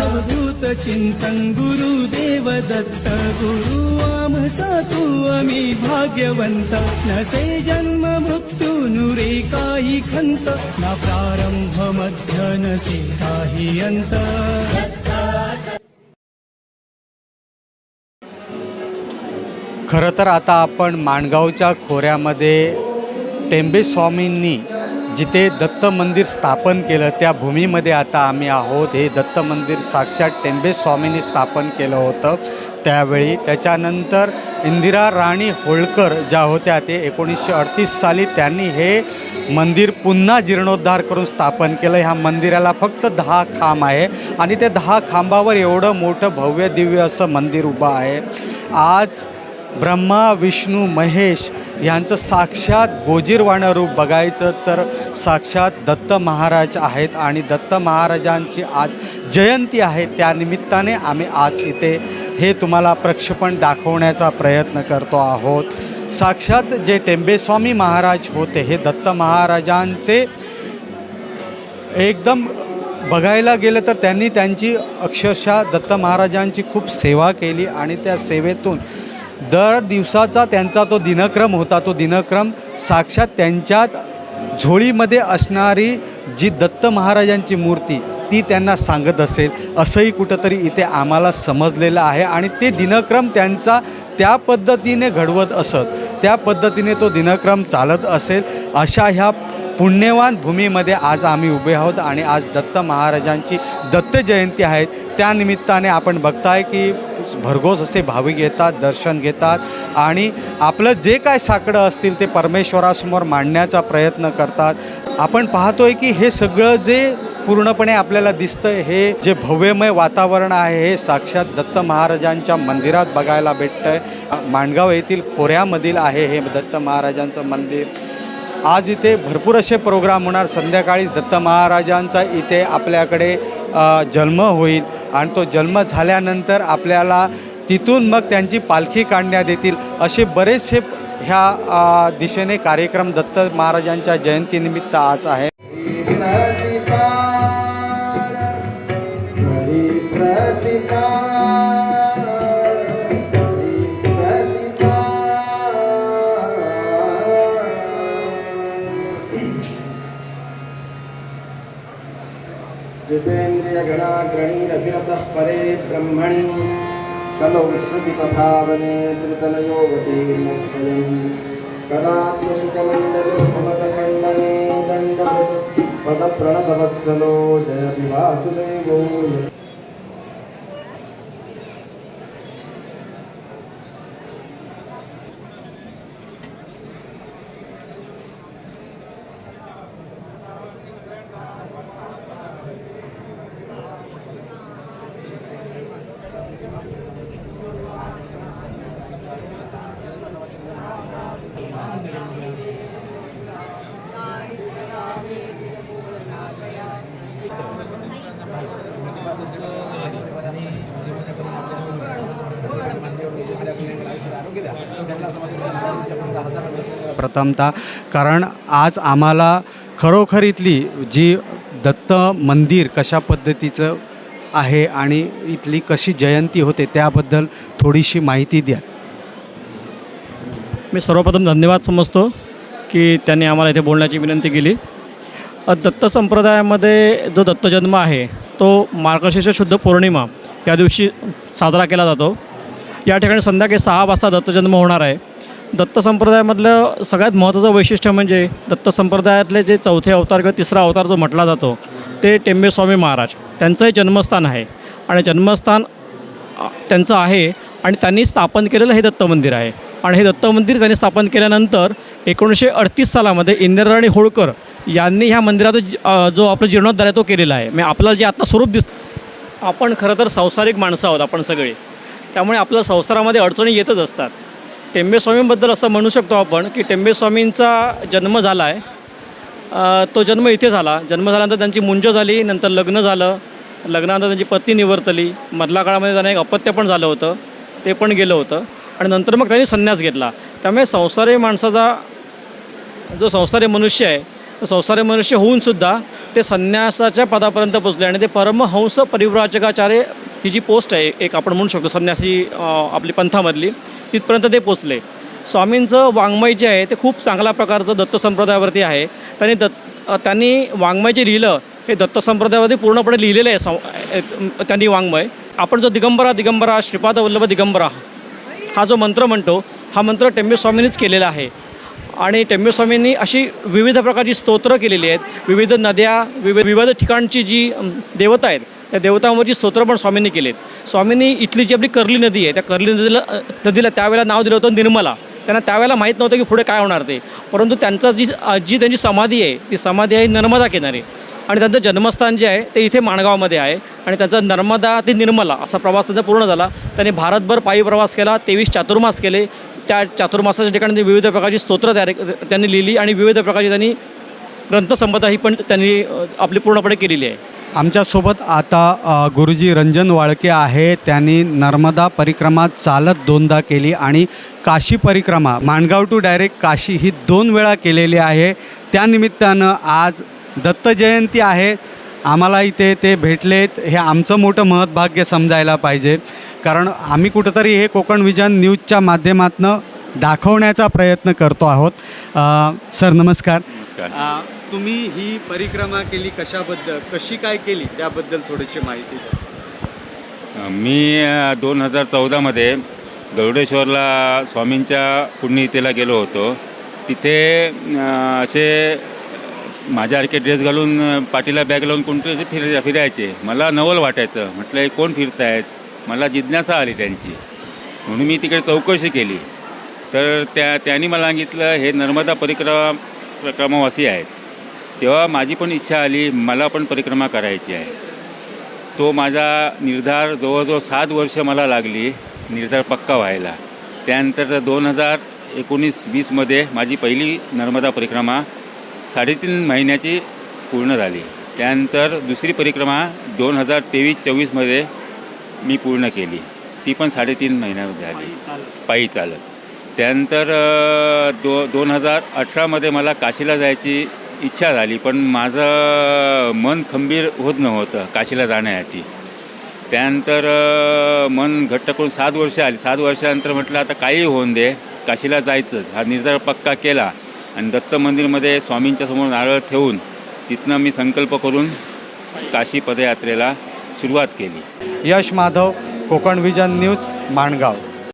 अवधूत चिंतन गुरुदेव दत्त गुरु आमचा तू आम्ही भाग्यवंत. नसे जन्म मृत्यू नुरे काही खंत. ना प्रारंभ मध्य नसे काही अंत. खरं तर आता आपण माणगावच्या खोऱ्यामध्ये टेंबे स्वामींनी जिथे दत्त मंदिर स्थापन केलं त्या भूमीमध्ये आता आम्ही आहोत. हे दत्त मंदिर साक्षात टेंबे स्वामींनी स्थापन केलं होतं. त्यावेळी त्याच्यानंतर इंदिरा राणी होळकर ज्या होत्या ते एकोणीसशे अडतीस साली त्यांनी हे मंदिर पुन्हा जीर्णोद्धार करून स्थापन केलं. ह्या मंदिराला फक्त दहा खांब आहे आणि त्या दहा खांबावर एवढं मोठं भव्य दिव्य असं मंदिर उभं आहे. आज ब्रह्मा विष्णू महेश यांचं साक्षात गोजीरवाणं रूप बघायचं तर साक्षात दत्त महाराज आहेत आणि दत्त महाराजांची आज जयंती आहे. त्यानिमित्ताने आम्ही आज इथे हे तुम्हाला प्रक्षेपण दाखवण्याचा प्रयत्न करतो आहोत. साक्षात जे टेंबेस्वामी महाराज होते हे दत्त महाराजांचे एकदम बघायला गेलं तर त्यांनी त्यांची अक्षरशः दत्त महाराजांची खूप सेवा केली आणि त्या सेवेतून दर दिवसाचा त्यांचा तो दिनक्रम होता तो दिनक्रम साक्षात त्यांच्या झोळीमध्ये असणारी जी दत्त महाराजांची मूर्ती ती त्यांना सांगत असेल. असंही कुठंतरी इथे आम्हाला समजलेलं आहे आणि ते दिनक्रम त्यांचा त्या पद्धतीने घडवत असत. त्या पद्धतीने तो दिनक्रम चालत असेल. अशा ह्या पुण्यवान भूमीमध्ये आज आम्ही उभे आहोत आणि आज दत्त महाराजांची दत्त जयंती आहे. त्यानिमित्ताने आपण बघताय की भरघोस असे भाविक येतात दर्शन घेतात आणि आपलं जे काय साकडं असतील ते परमेश्वरासमोर मांडण्याचा प्रयत्न करतात. आपण पाहतोय की हे सगळं जे पूर्णपणे आपल्याला दिसतं हे जे भव्यमय वातावरण आहे हे साक्षात दत्त महाराजांच्या मंदिरात बघायला भेटतं आहे माणगाव येथील खोऱ्यामधील आहे हे दत्त महाराजांचं मंदिर. आज इथे भरपूर असे प्रोग्राम होणार. संध्याकाळी दत्त महाराजांचा इथे आपल्याकडे जन्म होईल. आणि तो जन्म झाल्यानंतर आपल्याला तिथून मग त्यांची पालखी काढण्यात येतील असे बरेचसे ह्या दिशेने कार्यक्रम दत्त महाराजांच्या जयंतीनिमित्त आज आहे. जितेन्द्रियगणाग्रणीरभिरतः परे ब्रह्मणि कलौ श्रुतिपथावने त्रितनयोगतीर्न स्वयं कदात्मसुखमण्डलोपमतमण्डले दण्डवत् पदप्रणतवत्सलो जयति वासुदेवो प्रथमतः कारण आज आम्हाला खरोखर इथली जी दत्त मंदिर कशा पद्धतीचं आहे आणि इथली कशी जयंती होते त्याबद्दल थोडीशी माहिती द्या. मी सर्वप्रथम धन्यवाद समजतो की त्यांनी आम्हाला इथे बोलण्याची विनंती केली. दत्त संप्रदायामध्ये जो दत्तजन्म आहे तो मार्गशीर्ष शुद्ध पौर्णिमा या दिवशी साजरा केला जातो. या ठिकाणी संध्याकाळी सहा वाजता दत्तजन्म होणार आहे. दत्त संप्रदायामधलं सगळ्यात महत्त्वाचं वैशिष्ट्य म्हणजे दत्त संप्रदायातले जे चौथे अवतार किंवा तिसरा अवतार जो म्हटला जातो ते टेंबेस्वामी महाराज. त्यांचंही जन्मस्थान आहे आणि जन्मस्थान त्यांचं आहे आणि त्यांनी स्थापन केलेलं हे दत्त मंदिर आहे. आणि हे दत्त मंदिर त्यांनी स्थापन केल्यानंतर एकोणीसशे अडतीस सालामध्ये इंदिराराणी होळकर यांनी ह्या मंदिराचा जो आपलं जीर्णोद्धार आहे तो केलेला आहे. म्हणजे आपल्याला जे आत्ता स्वरूप दिस आपण खरं तर संसारिक माणसं आहोत आपण सगळे. त्यामुळे आपल्या संसारामध्ये अडचणी येतच असतात. टेंबेस्वामींबद्दल असं म्हणू शकतो आपण की टेंबेस्वामींचा जन्म झाला आहे तो जन्म इथे झाला. जन्म झाल्यानंतर त्यांची मुंज झाली नंतर लग्न झालं. लग्नानंतर त्यांची पत्नी निवर्तली. मधल्या काळामध्ये त्यांना एक अपत्य पण झालं होतं. ते पण गेलं होतं. आणि नंतर मग त्यांनी संन्यास घेतला. त्यामुळे संसारी माणसाचा जो संसारी मनुष्य आहे तो संसारी मनुष्य होऊनसुद्धा ते संन्यासाच्या पदापर्यंत पोचले आणि ते परमहंस परिव्राजकाचार्य ही जी पोस्ट आहे एक आपण म्हणू शकतो संन्यासी आपली पंथामधली तिथपर्यंत ते पोचले. स्वामींचं वाङ्मय जे आहे ते खूप चांगल्या प्रकारचं दत्त संप्रदायावरती आहे. त्यांनी दत्त त्यांनी वाङ्मय जे लिहिलं हे दत्त संप्रदायावरती पूर्णपणे लिहिलेलं आहे सं- त्यांनी वाङ्मय. आपण जो दिगंबरा दिगंबरा श्रीपाद वल्लभ दिगंबरा हा जो मंत्र म्हणतो हा मंत्र टेंबेस्वामींनीच केलेला आहे. आणि टेंबे अशी विविध प्रकारची स्तोत्रं केलेली आहेत. विविध नद्या विविध विविध ठिकाणची जी देवता आहेत त्या देवतांवरची स्तोत्र पण स्वामींनी केलेत. स्वामींनी इथली जी आपली कर्ली नदी आहे त्या कर्ली नदीला नदीला त्यावेळेला नाव दिलं होतं निर्मला. त्यांना त्यावेळेला माहीत नव्हतं की पुढे काय होणार ते. परंतु त्यांचा जी जी त्यांची समाधी आहे ती समाधी आहे नर्मदा किनारी. आणि त्यांचं जन्मस्थान जे आहे ते इथे माणगावमध्ये आहे. आणि त्यांचा नर्मदा ते निर्मला असा प्रवास त्यांचा पूर्ण झाला. त्यांनी भारतभर पायी प्रवास केला तेवीस चातुर्मास केले. त्या चातुर्मासाच्या ठिकाणी विविध प्रकारची स्तोत्र तयार त्यांनी लिहिली आणि विविध प्रकारची त्यांनी ग्रंथसंपदा ही पण त्यांनी आपली पूर्णपणे केलेली आहे. आमच्यासोबत आता गुरुजी रंजन वाळके आहे. त्यांनी नर्मदा परिक्रमा चालत दोनदा केली आणि काशी परिक्रमा माणगाव टू डायरेक्ट काशी ही दोन वेळा केलेली आहे. त्यानिमित्तानं आज दत्त जयंती आहे. आम्हाला इथे ते भेटलेत. हे आमचं मोठं महत्भाग्य समजायला पाहिजे. कारण आम्ही कुठंतरी हे कोकण विजन न्यूजच्या माध्यमातून दाखवण्याचा प्रयत्न करतो आहोत. सर नमस्कार. नमस्कार. आ, तुम्ही ही परिक्रमा केली कशाबद्दल? कशी काय केली? त्याबद्दल थोडीशी माहिती द्या. मी दोन हजार चौदामध्ये गरुडेश्वरला स्वामींच्या पुण्यतिथीला गेलो होतो. तिथे असे माझ्यासारखे ड्रेस घालून पाटीला पाठीला बॅग लावून कोणते असे फिर फिरायचे. मला नवल वाटायचं. म्हटलं हे कोण फिरतायत? मला जिज्ञासा आली त्यांची. म्हणून मी तिकडे चौकशी केली. तर त्या त्यांनी मला सांगितलं हे नर्मदा परिक्रमा क्रमवासी आहेत. तेव्हा माझी पण इच्छा आली मला पण परिक्रमा करायची आहे. तो माझा निर्धार जवळजवळ सात वर्ष मला लागली निर्धार पक्का व्हायला. त्यानंतर दोन हजार एकोणीस वीसमध्ये माझी पहिली नर्मदा परिक्रमा साडेतीन महिन्याची पूर्ण झाली. त्यानंतर दुसरी परिक्रमा दोन हजार तेवीस चोवीसमध्ये मी पूर्ण केली. ती पण साडेतीन महिन्यामध्ये झाली. पायी चालत. त्यानंतर दो दोन हजार अठरामध्ये मला काशीला जायची इच्छा झाली पण माझं मन खंबीर होत नव्हतं काशीला जाण्यासाठी. त्यानंतर मन घट्ट करून सात वर्ष आली. सात वर्षानंतर म्हटलं आता काही होऊन दे. काशीला जायचं हा निर्धार पक्का केला. आणि दत्त मंदिरमध्ये स्वामींच्या समोर नारळ ठेवून तिथनं मी संकल्प करून काशी पदयात्रेला सुरुवात केली. Yash Madhav Konkan vision news Mangaon.